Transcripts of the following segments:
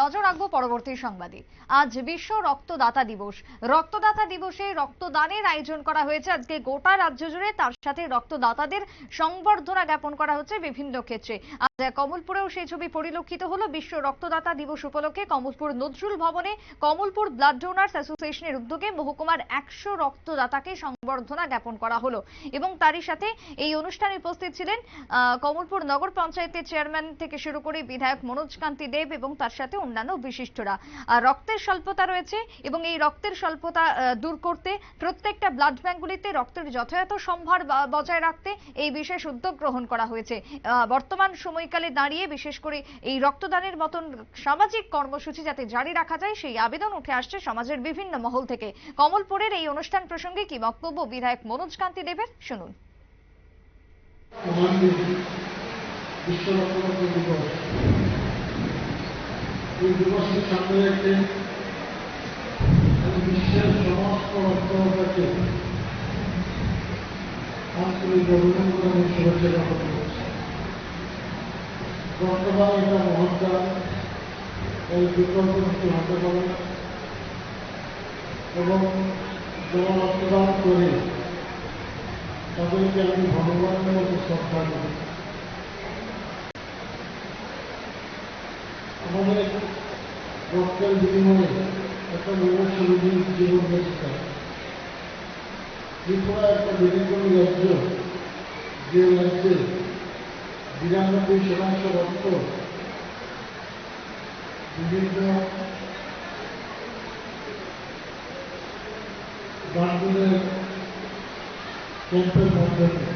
নজর রাখব পরবর্তী সংবাদে। আজ বিশ্ব রক্তদাতা দিবস। রক্তদাতা দিবসে রক্তদানের আয়োজন করা হয়েছে। আজকে গোটা রাজ্য জুড়ে তার সাথে রক্তদাতাদের সংবর্ধনা জ্ঞাপন করা হচ্ছে বিভিন্ন ক্ষেত্রে। আজ কমলপুরেও সেই ছবি পরিলক্ষিত হলো। বিশ্ব রক্তদাতা দিবস উপলক্ষে কমলপুর নজরুল ভবনে কমলপুর ব্লাড ডোনার্স অ্যাসোসিয়েশনের উদ্যোগে মহকুমার একশো রক্তদাতাকে সংবর্ধনা জ্ঞাপন করা হলো। এবং তারই সাথে এই অনুষ্ঠানে উপস্থিত ছিলেন কমলপুর নগর পঞ্চায়েতের চেয়ারম্যান থেকে শুরু করে বিধায়ক মনোজ কান্তি দেব এবং তার সাথে অন্যান্য বিশিষ্টরা। রক্তের স্বল্পতা রয়েছে এবং এই রক্তের স্বল্পতা দূর করতে প্রত্যেকটা ব্লাড ব্যাঙ্কগুলিতে রক্তের যথাযথ সম্ভার বজায় রাখতে এই বিশেষ উদ্যোগ গ্রহণ করা হয়েছে। বর্তমান সময়কালে দাঁড়িয়ে বিশেষ করে এই রক্তদানের মতন সামাজিক কর্মসূচি যাতে জারি রাখা যায়, সেই আবেদন উঠে আসছে সমাজের বিভিন্ন মহল থেকে। কমলপুরের এই অনুষ্ঠান প্রসঙ্গে কি বক্তব্য, বিধায়ক মনোজ কান্তি দেবের? শুনুন। বিশ্ব রক্তদাতা দিবস। এই দিবসের সামনে রেখে বিশ্বের সমস্ত রক্তদাতাকে আন্তরিক অভিনন্দন এবং শুভেচ্ছা জ্ঞাপন করছি। রক্তদান এটা মহৎদান এর বিকল্প কিছু হতে পারে এবং যারা রক্তদান করে তাদেরকে আমি ভগবানের মতো শ্রদ্ধা আমাদের রক্তের বিনিময়ে একটা রোগীর জীবন বেঁচে ত্রিপুরা একটা ব্যতিক্রমী রাজ্য, যে রাজ্যে বিরানব্বই শতাংশ রক্ত বিভিন্ন ব্রাহ্মণের ক্যাম্পের মাধ্যমে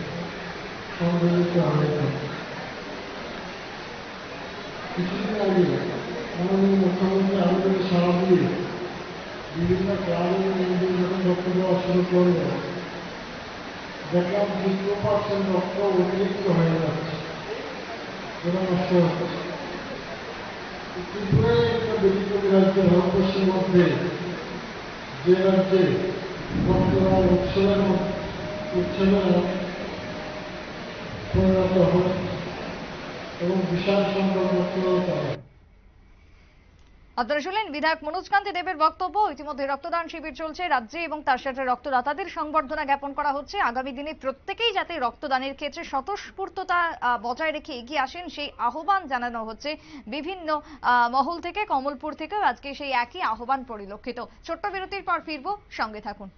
কিছুদিন আগে মাননীয় মুখ্যমন্ত্রী আমাদের সারা দিয়ে বিভিন্ন ক্লাবের মন্দির যখন রক্ত দেওয়া শুরু করল দেখলাম জিরো পার্সেন্ট রক্ত অতিরিক্ত হয়ে যাচ্ছে যেটা নষ্ট হচ্ছে ত্রিপুরায় একটা ব্যতিক্রমী রাজ্য ভারতবর্ষের মধ্যে যে রাজ্যে রক্ত দেওয়ার উৎসবের উৎসবের পরিণত হচ্ছে এবং বিশাল সংখ্যক হয় আপনারা শুনলেন বিধায়ক মনোজ কান্তি দেবের বক্তব্য। ইতিমধ্যে রক্তদান শিবির চলছে রাজ্যে এবং তার সাথে রক্তদাতাদের সংবর্ধনা জ্ঞাপন করা হচ্ছে। আগামী দিনে প্রত্যেকেই যাতে রক্তদানের ক্ষেত্রে স্বতঃস্ফূর্ততা বজায় রেখে এগিয়ে আসেন, সেই আহ্বান জানানো হচ্ছে বিভিন্ন মহল থেকে, কমলপুর থেকেও আজকে সেই একই আহ্বান পরিলক্ষিত। ছোট্ট বিরতির পর ফিরবো, সঙ্গে থাকুন।